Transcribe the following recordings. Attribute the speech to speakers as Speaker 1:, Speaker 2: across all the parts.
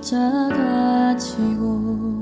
Speaker 1: 십자가 지고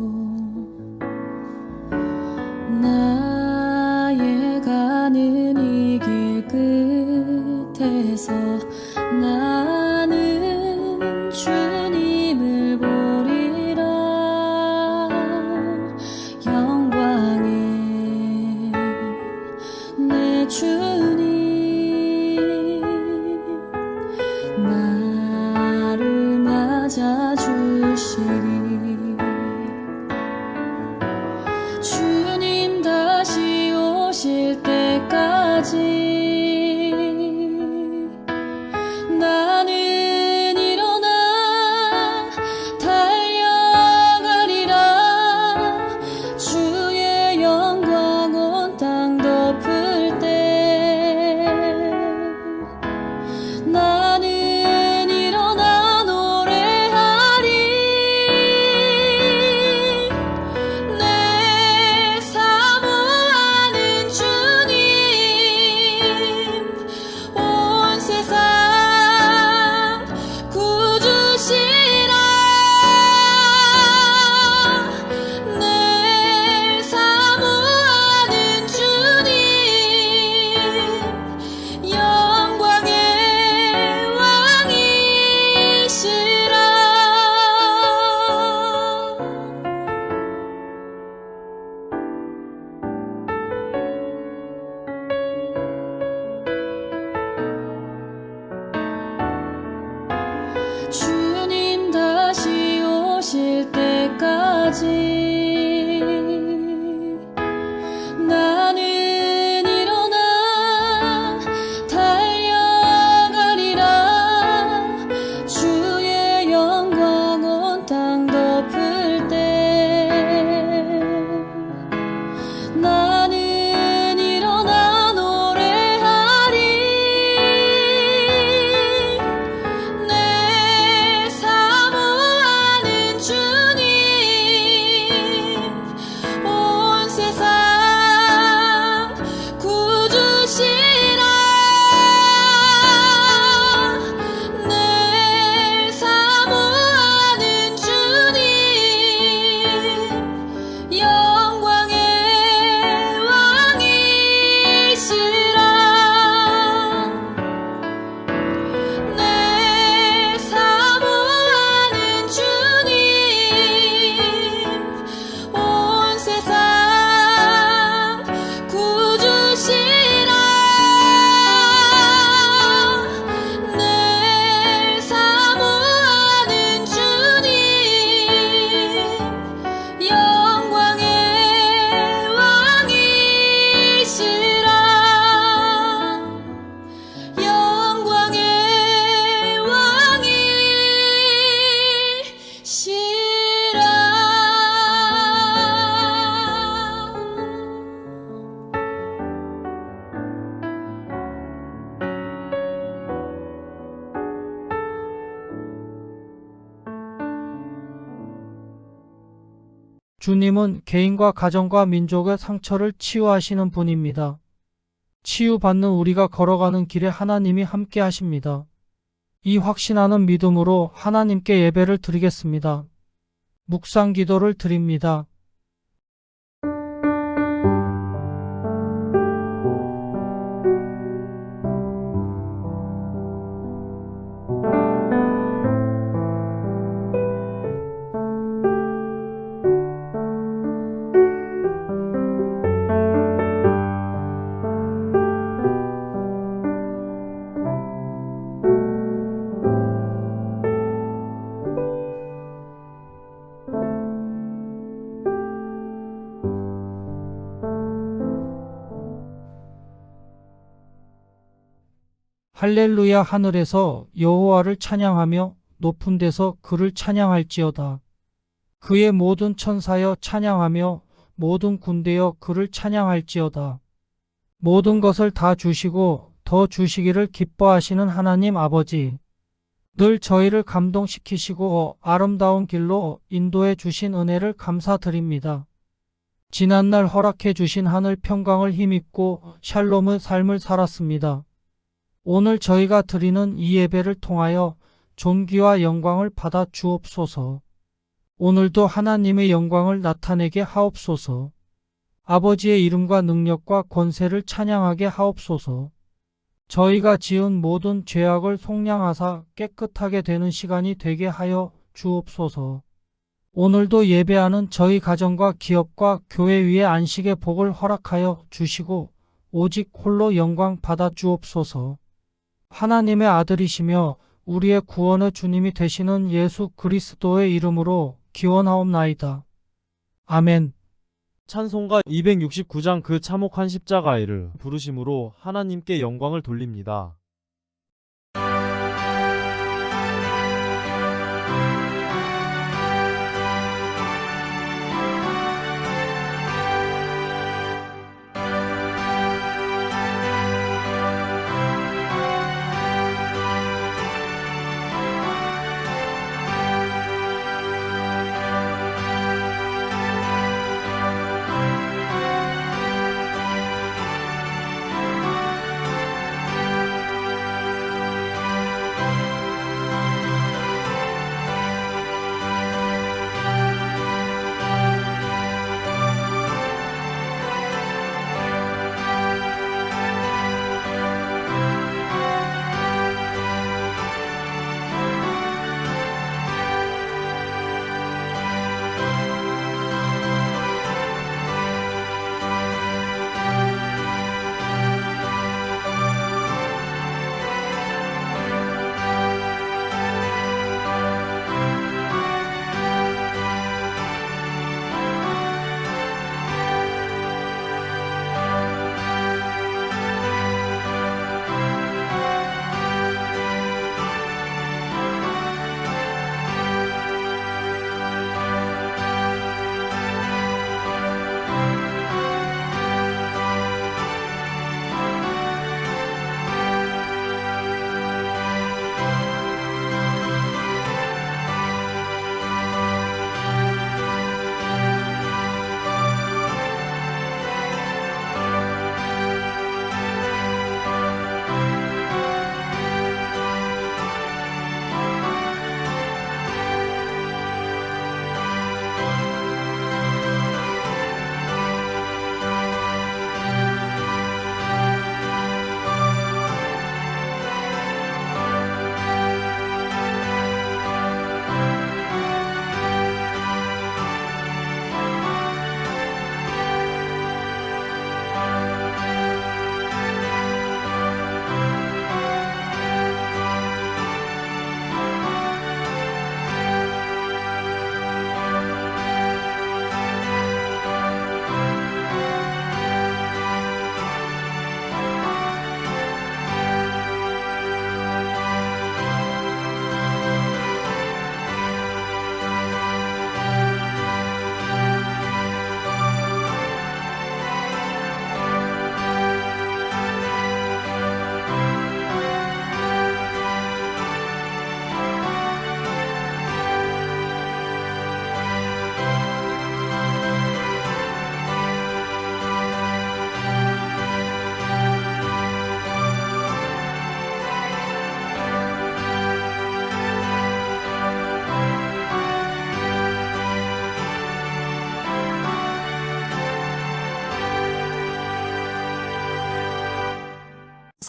Speaker 2: 주님은 개인과 가정과 민족의 상처를 치유하시는 분입니다. 치유받는 우리가 걸어가는 길에 하나님이 함께 하십니다. 이 확신하는 믿음으로 하나님께 예배를 드리겠습니다. 묵상 기도를 드립니다. 할렐루야 하늘에서 여호와를 찬양하며 높은 데서 그를 찬양할지어다. 그의 모든 천사여 찬양하며 모든 군대여 그를 찬양할지어다. 모든 것을 다 주시고 더 주시기를 기뻐하시는 하나님 아버지. 늘 저희를 감동시키시고 아름다운 길로 인도해 주신 은혜를 감사드립니다. 지난날 허락해 주신 하늘 평강을 힘입고 샬롬의 삶을 살았습니다. 오늘 저희가 드리는 이 예배를 통하여 존귀와 영광을 받아 주옵소서. 오늘도 하나님의 영광을 나타내게 하옵소서. 아버지의 이름과 능력과 권세를 찬양하게 하옵소서. 저희가 지은 모든 죄악을 속량하사 깨끗하게 되는 시간이 되게 하여 주옵소서. 오늘도 예배하는 저희 가정과 기업과 교회 위에 안식의 복을 허락하여 주시고 오직 홀로 영광 받아 주옵소서. 하나님의 아들이시며 우리의 구원의 주님이 되시는 예수 그리스도의 이름으로 기원하옵나이다. 아멘.
Speaker 3: 찬송가 269장 그 참혹한 십자가에를 부르심으로 하나님께 영광을 돌립니다.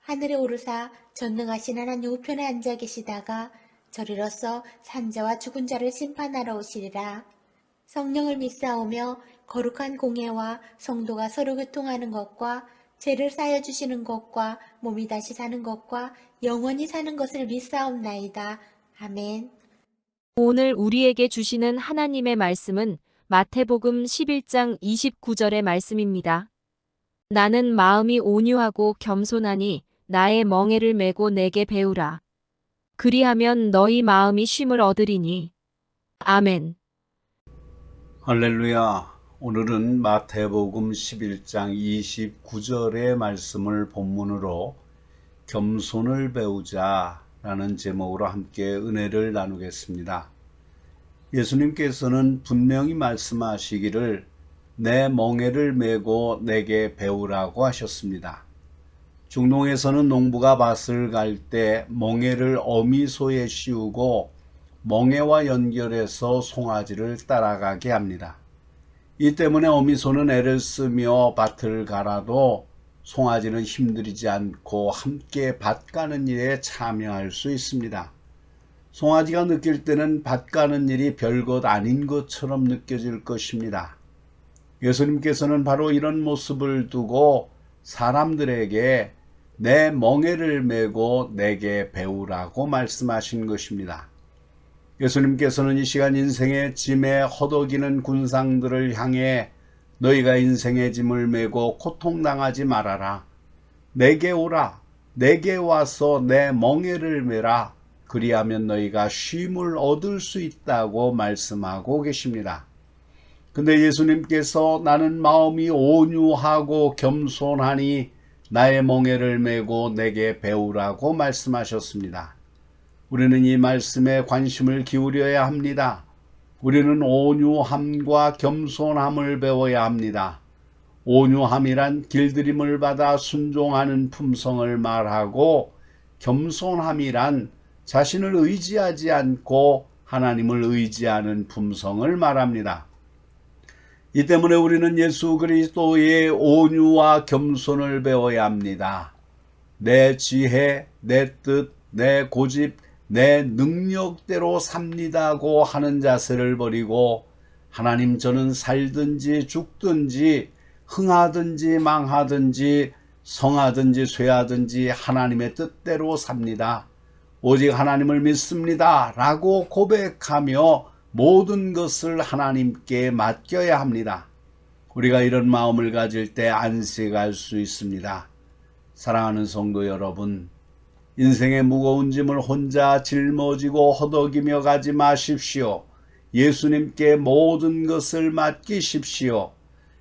Speaker 4: 하늘에 오르사 전능하신 하나님 우편에 앉아 계시다가 저리로서 산자와 죽은 자를 심판하러 오시리라. 성령을 믿사오며 거룩한 공예와 성도가 서로 교통하는 것과 죄를 쌓여 주시는 것과 몸이 다시 사는 것과 영원히 사는 것을 믿사옵나이다. 아멘.
Speaker 5: 오늘 우리에게 주시는 하나님의 말씀은 마태복음 11장 29절의 말씀입니다. 나는 마음이 온유하고 겸손하니 나의 멍에를 메고 내게 배우라. 그리하면 너희 마음이 쉼을 얻으리니. 아멘.
Speaker 6: 할렐루야. 오늘은 마태복음 11장 29절의 말씀을 본문으로 겸손을 배우자라는 제목으로 함께 은혜를 나누겠습니다. 예수님께서는 분명히 말씀하시기를 내 멍에를 메고 내게 배우라고 하셨습니다. 중동에서는 농부가 밭을 갈 때 멍에를 어미소에 씌우고 멍에와 연결해서 송아지를 따라가게 합니다. 이 때문에 어미소는 애를 쓰며 밭을 갈아도 송아지는 힘들이지 않고 함께 밭 가는 일에 참여할 수 있습니다. 송아지가 느낄 때는 밭 가는 일이 별것 아닌 것처럼 느껴질 것입니다. 예수님께서는 바로 이런 모습을 두고 사람들에게 내 멍에를 메고 내게 배우라고 말씀하신 것입니다. 예수님께서는 이 시간 인생의 짐에 허덕이는 군상들을 향해 너희가 인생의 짐을 메고 고통당하지 말아라. 내게 오라. 내게 와서 내 멍에를 메라. 그리하면 너희가 쉼을 얻을 수 있다고 말씀하고 계십니다. 근데 예수님께서 나는 마음이 온유하고 겸손하니 나의 멍에를 메고 내게 배우라고 말씀하셨습니다. 우리는 이 말씀에 관심을 기울여야 합니다. 우리는 온유함과 겸손함을 배워야 합니다. 온유함이란 길들임을 받아 순종하는 품성을 말하고 겸손함이란 자신을 의지하지 않고 하나님을 의지하는 품성을 말합니다. 이 때문에 우리는 예수 그리스도의 온유와 겸손을 배워야 합니다. 내 지혜, 내 뜻, 내 고집, 내 능력대로 삽니다고 하는 자세를 버리고 하나님 저는 살든지 죽든지 흥하든지 망하든지 성하든지 쇠하든지 하나님의 뜻대로 삽니다. 오직 하나님을 믿습니다. 라고 고백하며 모든 것을 하나님께 맡겨야 합니다. 우리가 이런 마음을 가질 때 안식할 수 있습니다. 사랑하는 성도 여러분, 인생의 무거운 짐을 혼자 짊어지고 허덕이며 가지 마십시오. 예수님께 모든 것을 맡기십시오.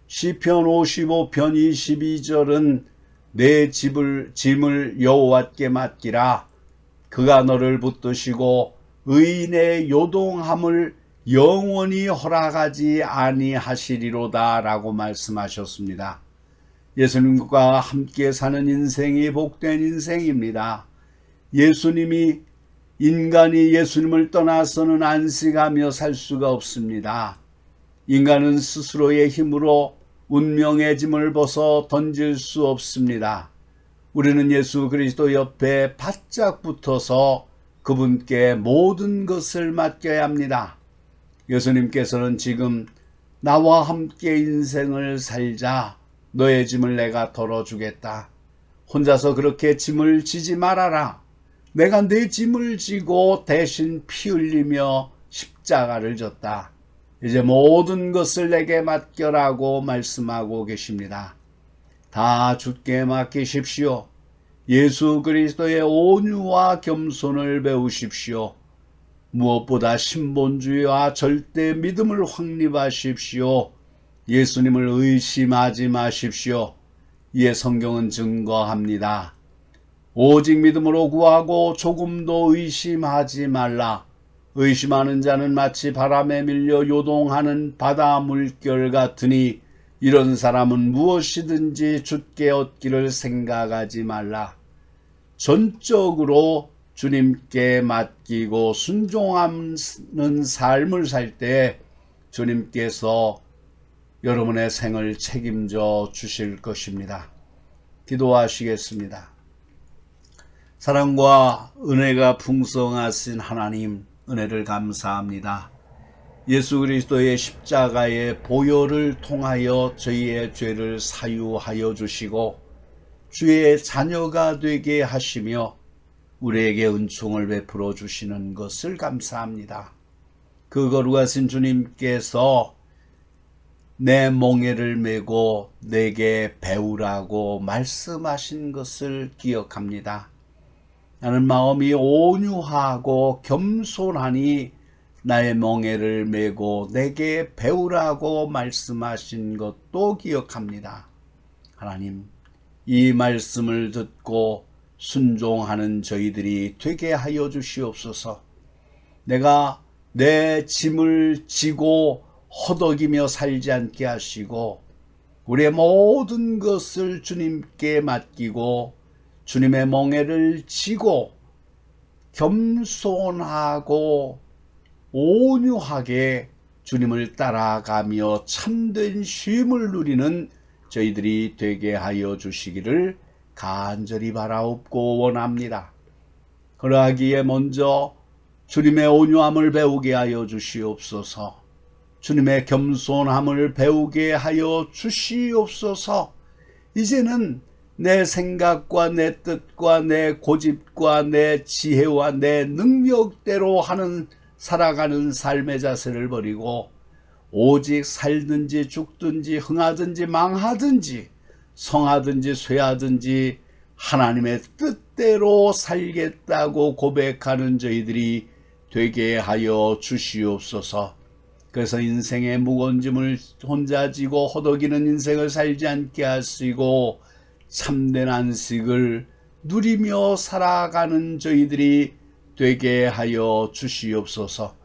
Speaker 6: 시편 55편 22절은 내 집을 짐을 여호와께 맡기라. 그가 너를 붙드시고 의인의 요동함을 영원히 허락하지 아니하시리로다라고 말씀하셨습니다. 예수님과 함께 사는 인생이 복된 인생입니다. 예수님이 인간이 예수님을 떠나서는 안식하며 살 수가 없습니다. 인간은 스스로의 힘으로 운명의 짐을 벗어 던질 수 없습니다. 우리는 예수 그리스도 옆에 바짝 붙어서 그분께 모든 것을 맡겨야 합니다. 예수님께서는 지금 나와 함께 인생을 살자. 너의 짐을 내가 덜어주겠다. 혼자서 그렇게 짐을 지지 말아라. 내가 내 짐을 지고 대신 피 흘리며 십자가를 졌다. 이제 모든 것을 내게 맡겨라고 말씀하고 계십니다. 다 주께 맡기십시오. 예수 그리스도의 온유와 겸손을 배우십시오. 무엇보다 신본주의와 절대 믿음을 확립하십시오. 예수님을 의심하지 마십시오. 이에 성경은 증거합니다. 오직 믿음으로 구하고 조금도 의심하지 말라. 의심하는 자는 마치 바람에 밀려 요동하는 바다 물결 같으니 이런 사람은 무엇이든지 죽게 얻기를 생각하지 말라. 전적으로 주님께 맡기고 순종하는 삶을 살 때 주님께서 여러분의 생을 책임져 주실 것입니다. 기도하시겠습니다. 사랑과 은혜가 풍성하신 하나님 은혜를 감사합니다. 예수 그리스도의 십자가의 보혈을 통하여 저희의 죄를 사유하여 주시고 주의 자녀가 되게 하시며 우리에게 은총을 베풀어 주시는 것을 감사합니다. 그 거룩하신 주님께서 내 멍에를 메고 내게 배우라고 말씀하신 것을 기억합니다. 나는 마음이 온유하고 겸손하니 나의 멍에를 메고 내게 배우라고 말씀하신 것도 기억합니다. 하나님, 이 말씀을 듣고 순종하는 저희들이 되게 하여 주시옵소서. 내가 내 짐을 지고 허덕이며 살지 않게 하시고 우리의 모든 것을 주님께 맡기고 주님의 멍에를 지고 겸손하고 온유하게 주님을 따라가며 참된 쉼을 누리는 저희들이 되게 하여 주시기를 간절히 바라옵고 원합니다. 그러하기에 먼저 주님의 온유함을 배우게 하여 주시옵소서. 주님의 겸손함을 배우게 하여 주시옵소서. 이제는 내 생각과 내 뜻과 내 고집과 내 지혜와 내 능력대로 하는 살아가는 삶의 자세를 버리고 오직 살든지 죽든지 흥하든지 망하든지 성하든지 쇠하든지 하나님의 뜻대로 살겠다고 고백하는 저희들이 되게 하여 주시옵소서. 그래서 인생의 무거운 짐을 혼자 지고 허덕이는 인생을 살지 않게 하시고 참된 안식을 누리며 살아가는 저희들이 되게 하여 주시옵소서.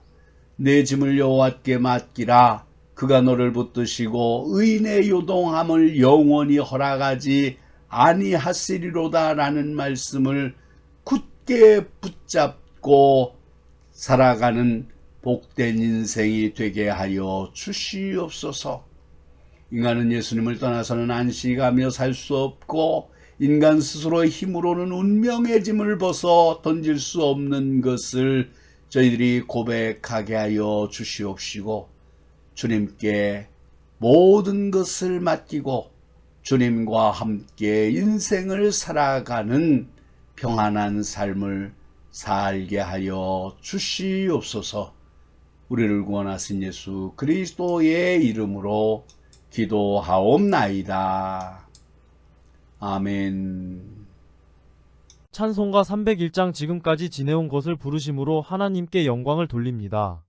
Speaker 6: 내 짐을 여호와께 맡기라. 그가 너를 붙드시고 의인의 요동함을 영원히 허락하지 아니하시리로다라는 말씀을 굳게 붙잡고 살아가는 복된 인생이 되게 하여 주시옵소서. 인간은 예수님을 떠나서는 안식하며 살 수 없고 인간 스스로의 힘으로는 운명의 짐을 벗어 던질 수 없는 것을 저희들이 고백하게 하여 주시옵시고 주님께 모든 것을 맡기고 주님과 함께 인생을 살아가는 평안한 삶을 살게 하여 주시옵소서. 우리를 구원하신 예수 그리스도의 이름으로 기도하옵나이다. 아멘.
Speaker 3: 찬송가 301장 지금까지 지내온 것을 부르심으로 하나님께 영광을 돌립니다.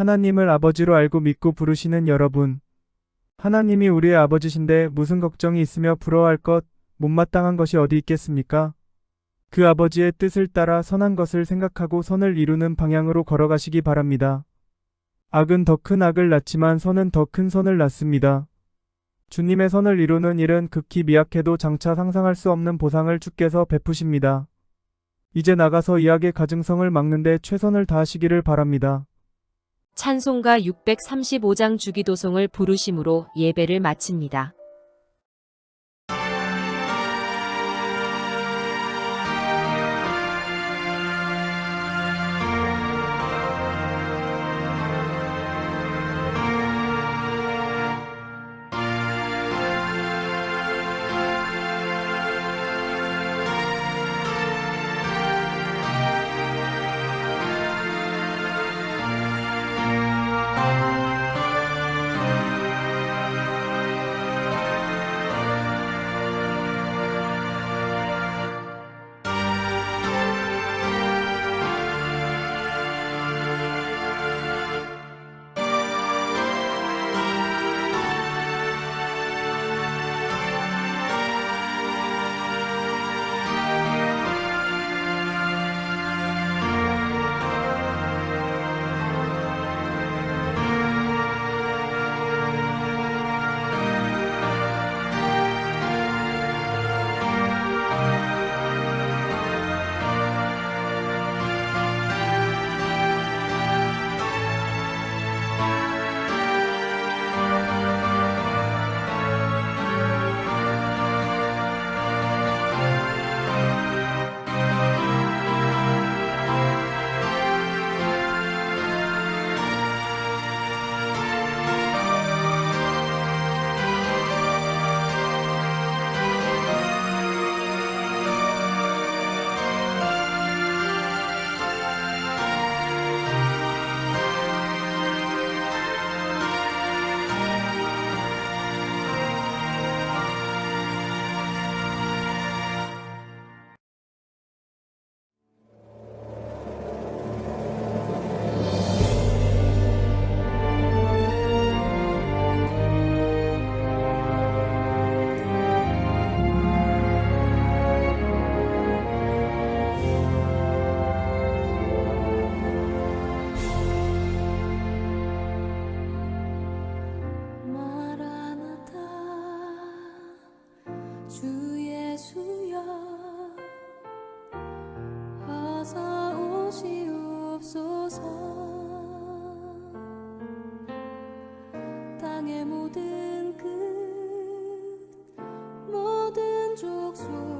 Speaker 7: 하나님을 아버지로 알고 믿고 부르시는 여러분. 하나님이 우리의 아버지신데 무슨 걱정이 있으며 부러워할 것, 못마땅한 것이 어디 있겠습니까? 그 아버지의 뜻을 따라 선한 것을 생각하고 선을 이루는 방향으로 걸어가시기 바랍니다. 악은 더 큰 악을 낳지만 선은 더 큰 선을 낳습니다. 주님의 선을 이루는 일은 극히 미약해도 장차 상상할 수 없는 보상을 주께서 베푸십니다. 이제 나가서 이 악의 가증성을 막는데 최선을 다하시기를 바랍니다.
Speaker 5: 찬송가 635장 주기도송을 부르심으로 예배를 마칩니다.
Speaker 1: 땅의 모든 끝 모든 족속